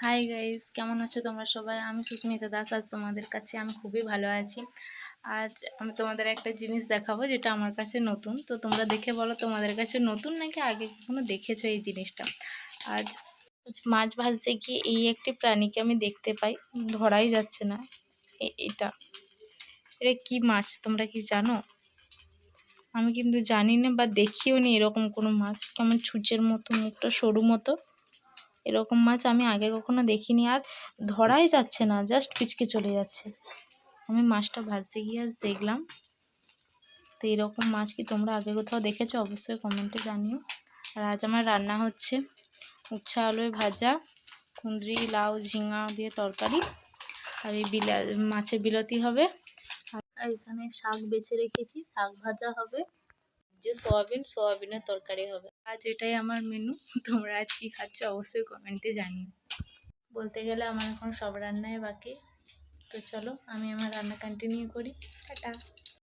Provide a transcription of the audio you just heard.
Hi guys কেমন আছো তোমরা সবাই? আমি সুস্মিতা দাস। আজ তোমাদের কাছে আমি খুবই ভালো আছি। আজ আমি তোমাদের একটা জিনিস দেখাবো যেটা আমার কাছে নতুন। তো তোমরা দেখে বলো, তোমাদের কাছে নতুন নাকি আগে কখনো দেখেছ এই জিনিসটা? আজ মাছ ভাজতে গিয়ে এই একটি প্রাণীকে আমি দেখতে পাই। ধরাই যাচ্ছে না এটা। এটা কি মাছ, তোমরা কি জানো? আমি কিন্তু জানি না বা দেখিও নি এরকম কোনো মাছ। কেমন ছুঁচের মতো, মুখটা সরু মতো। এরকম মাছ আমি আগে কখনো দেখিনি আর ধরাই যাচ্ছে না জাস্ট পিচকে চলে যাচ্ছে। আমি মাছটা ভাজতে গিয়ে আজ দেখলাম। তো এরকম মাছ কি তোমরা আগে কোথাও দেখেছ? অবশ্যই কমেন্টে জানিও। আর আজ আমার রান্না হচ্ছে উচ্ছা আলুয় ভাজা, কুঁদরি, লাউ, ঝিঙা দিয়ে তরকারি। আর এই বিলা, মাছের বিলতি হবে। আর এখানে শাক বেছে রেখেছি, শাক ভাজা হবে। যে সোয়াবিন, সোয়াবিনের তরকারি হবে। আজ এটাই আমার মেনু তোমরা আজ কি খাচ্ছ অবশ্যই কমেন্টে জানিও। বলতে গেলে আমার এখন সব রান্নাই বাকি। তো চলো, আমি আমার রান্না কন্টিনিউ করি। টাটা।